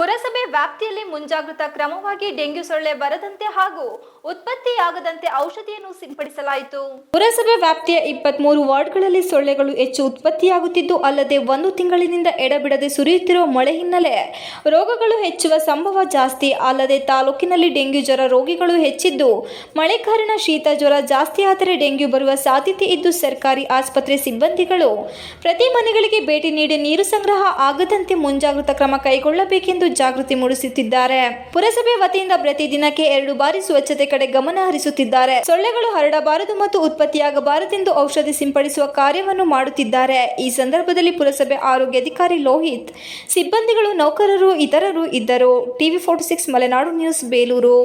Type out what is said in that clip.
ಅವಧಿಯಲ್ಲಿ ಮುಂಜಾಗ್ರತಾ ಕ್ರಮವಾಗಿ ಡೆಂಗ್ಯೂ ಸೊಳ್ಳೆ ಬರದಂತೆ ಹಾಗೂ ಉತ್ಪತ್ತಿಯಾಗದಂತೆ ಔಷಧಿಯನ್ನು ಸಿಂಪಡಿಸಲಾಯಿತು. ಪುರಸಭೆ ವ್ಯಾಪ್ತಿಯ ಇಪ್ಪತ್ಮೂರು ವಾರ್ಡ್ಗಳಲ್ಲಿ ಸೊಳ್ಳೆಗಳು ಹೆಚ್ಚು ಉತ್ಪತ್ತಿಯಾಗುತ್ತಿದ್ದು, ಅಲ್ಲದೆ ಒಂದು ತಿಂಗಳಿನಿಂದ ಎಡಬಿಡದೆ ಸುರಿಯುತ್ತಿರುವ ಮಳೆ ಹಿನ್ನೆಲೆ ರೋಗಗಳು ಹೆಚ್ಚುವ ಸಂಭವ ಜಾಸ್ತಿ, ಅಲ್ಲದೆ ತಾಲೂಕಿನಲ್ಲಿ ಡೆಂಗ್ಯೂ ಜ್ವರ ರೋಗಿಗಳು ಹೆಚ್ಚಿದ್ದು, ಮಳೆ ಕಾರಣ ಶೀತ ಜ್ವರ ಜಾಸ್ತಿ ಆದರೆ ಡೆಂಗ್ಯೂ ಬರುವ ಸಾಧ್ಯತೆ ಇದ್ದು, ಸರ್ಕಾರಿ ಆಸ್ಪತ್ರೆ ಸಿಬ್ಬಂದಿಗಳು ಪ್ರತಿ ಮನೆಗಳಿಗೆ ಭೇಟಿ ನೀಡಿ ನೀರು ಸಂಗ್ರಹ ಆಗದಂತೆ ಮುಂಜಾಗ್ರತಾ ಕ್ರಮ ಕೈಗೊಳ್ಳಬೇಕೆಂದು ಜಾಗೃತಿ ಮೂಡಿಸುತ್ತಿದ್ದಾರೆ. ಪುರಸಭೆ ವತಿಯಿಂದ ಪ್ರತಿ ದಿನಕ್ಕೆ ಎರಡು ಬಾರಿ ಸ್ವಚ್ಛತೆ ಕಡೆ ಗಮನ ಹರಿಸುತ್ತಿದ್ದಾರೆ. ಸೊಳ್ಳೆಗಳು ಹರಡಬಾರದು ಮತ್ತು ಉತ್ಪತ್ತಿಯಾಗಬಾರದೆಂದು ಔಷಧಿ ಸಿಂಪಡಿಸುವ ಕಾರ್ಯವನ್ನು ಮಾಡುತ್ತಿದ್ದಾರೆ. ಈ ಸಂದರ್ಭದಲ್ಲಿ ಪುರಸಭೆ ಆರೋಗ್ಯಾಧಿಕಾರಿ ಲೋಹಿತ್, ಸಿಬ್ಬಂದಿಗಳು, ನೌಕರರು, ಇತರರು ಇದ್ದರು. TV forty six Malenadu news, Belur.